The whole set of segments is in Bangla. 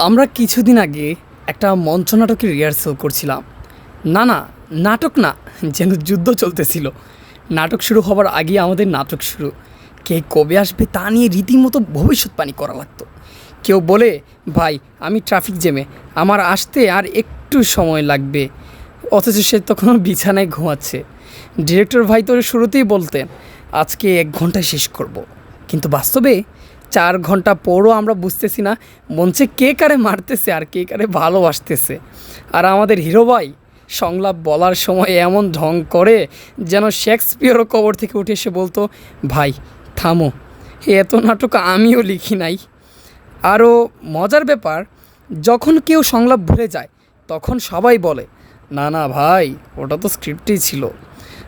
আমরা কিছুদিন আগে একটা মঞ্চ নাটকের রিহার্সাল করছিলাম। না না, নাটক না, যেন যুদ্ধ চলতেছিল। নাটক শুরু হবার আগে আমাদের নাটক শুরু। কে কবে আসবে তা নিয়ে রীতিমতো ভবিষ্যৎবাণী করা লাগতো। কেউ বলে, ভাই, আমি ট্রাফিক জ্যামে আমার আসতে আর একটু সময় লাগবে। অথচ সে তখন বিছানায় ঘুমাচ্ছে। ডিরেক্টর ভাই তো শুরুতেই বলতেন, আজকে এক ঘন্টায় শেষ করব। কিন্তু বাস্তবে চার ঘণ্টা পরও আমরা বুঝতেছি না, মঞ্চে কে কারে মারতেছে আর কে কারে ভালোবাসতেছে। আর আমাদের হিরো ভাই, সংলাপ বলার সময় এমন ঢং করে যেন শেক্সপিয়রও কবর থেকে উঠে এসে বলতো, ভাই, থামো এত নাটক আমিও লিখি নাই। আরও মজার ব্যাপার, যখন কেউ সংলাপ ভুলে যায়, তখন সবাই বলে, না না ভাই, ওটা তো স্ক্রিপ্টই ছিল।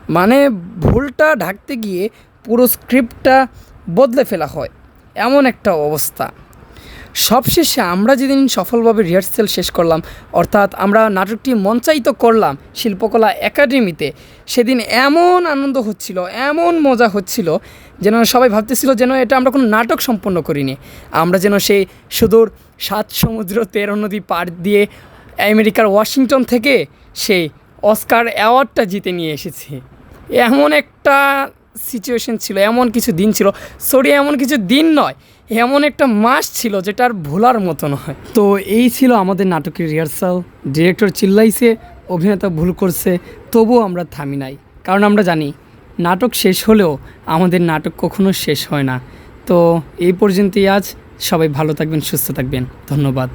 মানে ভুলটা ঢাকতে গিয়ে পুরো স্ক্রিপ্টটা বদলে ফেলা হয়। এমন একটা অবস্থা। সবশেষে আমরা যেদিন সফলভাবে রিহার্সেল শেষ করলাম, অর্থাৎ আমরা নাটকটি মঞ্চায়িত করলাম শিল্পকলা একাডেমিতে, সেদিন এমন আনন্দ হচ্ছিল, এমন মজা হচ্ছিল, যেন সবাই ভাবতেছিল যেন এটা আমরা কোনো নাটক সম্পন্ন করিনি। আমরা যেন সেই সুদূর সাত সমুদ্র তেরো নদী পার দিয়ে আমেরিকার ওয়াশিংটন থেকে সেই অস্কার অ্যাওয়ার্ডটা জিতে নিয়ে এসেছি। এমন একটা সিচুয়েশন ছিল, এমন কিছু দিন ছিল। সরি এমন কিছু দিন নয়, এমন একটা মাস ছিল যেটা আর ভোলার মতো নয়। তো এই ছিল আমাদের নাটকের রিহার্সাল ডিরেক্টর চিল্লাইছে, অভিনেতা ভুল করছে, তবুও আমরা থামি নাই। কারণ আমরা জানি, নাটক শেষ হলেও আমাদের নাটক কখনো শেষ হয় না। তো এই পর্যন্তই আজ। সবাই ভালো থাকবেন, সুস্থ থাকবেন। ধন্যবাদ।